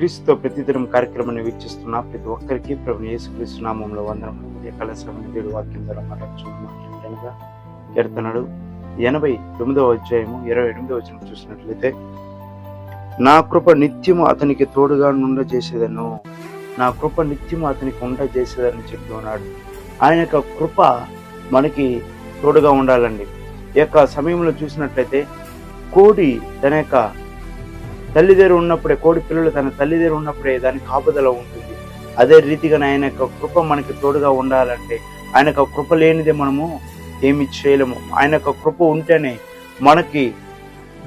క్రీస్తుతో ప్రతిదినం కార్యక్రమాన్ని వీక్షిస్తున్న ప్రతి ఒక్కరికి ప్రభు యేసుక్రీస్తు నామంలో వందనములు ఉదయ కళాశ్రమ దేవుడు వాక్యం ద్వారా మాట్లాడుచున్నాగా కీర్తనడు ఎనభై తొమ్మిదవ అధ్యాయము ఇరవై ఎనిమిదవ వచనం చూసినట్లయితే నా కృప నిత్యము అతనికి తోడుగా నుండ చేసేదను నా కృప నిత్యము అతనికి ఉండ చేసేదని చెప్తూ ఉన్నాడు. ఆయన యొక్క కృప మనకి తోడుగా ఉండాలండి. ఈ యొక్క సమయంలో చూసినట్లయితే కోడి తన యొక్క తల్లిదేరు ఉన్నప్పుడే కోడి పిల్లలు తన తల్లిదేరు ఉన్నప్పుడే దాని కాపుదల ఉంటుంది. అదే రీతిగా ఆయన యొక్క కృప మనకి తోడుగా ఉండాలంటే ఆయన యొక్క కృప లేనిదే మనము ఏమి చేయలేము. ఆయన యొక్క కృప ఉంటేనే మనకి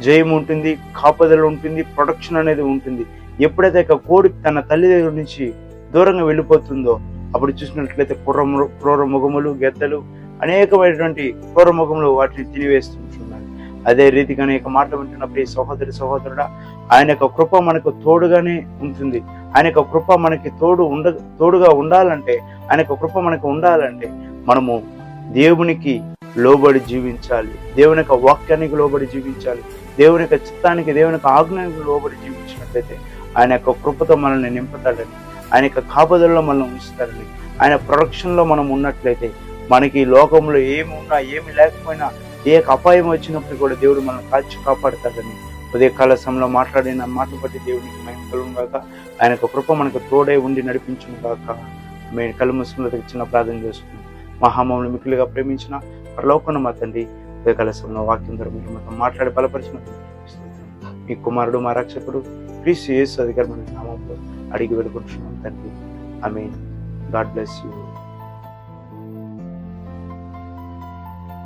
జయం ఉంటుంది కాపుదల ఉంటుంది ప్రొడక్షన్ అనేది ఉంటుంది. ఎప్పుడైతే ఒక కోడి తన తల్లి దగ్గర నుంచి దూరంగా వెళ్ళిపోతుందో అప్పుడు చూసినట్లయితే క్రూర క్రూర ముఖములు గెద్దలు అనేకమైనటువంటి క్రూర ముఖములు వాటిని తినివేస్తుంటున్నాయి అదే రీతిగా యొక్క మాటలు వింటున్న ప్రియ సహోదరి సహోదరుడా ఆయన యొక్క కృప మనకు తోడుగానే ఉంటుంది. ఆయన యొక్క కృప మనకి తోడు ఉండ తోడుగా ఉండాలంటే ఆయన యొక్క కృప మనకు ఉండాలంటే మనము దేవునికి లోబడి జీవించాలి. దేవుని యొక్క వాక్యానికి లోబడి జీవించాలి. దేవుని యొక్క చిత్తానికి దేవుని యొక్క ఆజ్ఞానికి లోబడి జీవించినట్లయితే ఆయన యొక్క కృపతో మనల్ని నింపుతాడని ఆయన యొక్క కాపుదలలో మనల్ని ఉంచుతాడని ఆయన ప్రొడక్షన్లో మనం ఉన్నట్లయితే మనకి లోకంలో ఏమి ఉన్నా ఏమి లేకపోయినా ఏ అపాయం వచ్చినప్పుడు కూడా దేవుడు మనల్ని కాచి కాపాడుతాడని ఉదయకాల సమయంలో మాట్లాడిన మాట బట్టి దేవునికి మేము కలుగుగాక ఆయన యొక్క కృప మనకు తోడే ఉండి నడిపించును కాక మేము కళ్ళు ముసుకులతో చిన్న ప్రార్థన చేసుకున్నాం మహామములు మిక్కులుగా ప్రేమించిన పరలోకన మా తండ్రి ఉదయకాల సమయంలో వాక్యం ద్వారా మీరు మాతో మాట్లాడి బలపరిచిన మీ కుమారుడు మా రక్షకుడు ప్లీజ్ యేసు అధికారమైన నామంలో అడిగి వెళ్ళుకుంటున్నాం తండ్రి. I mean God bless you.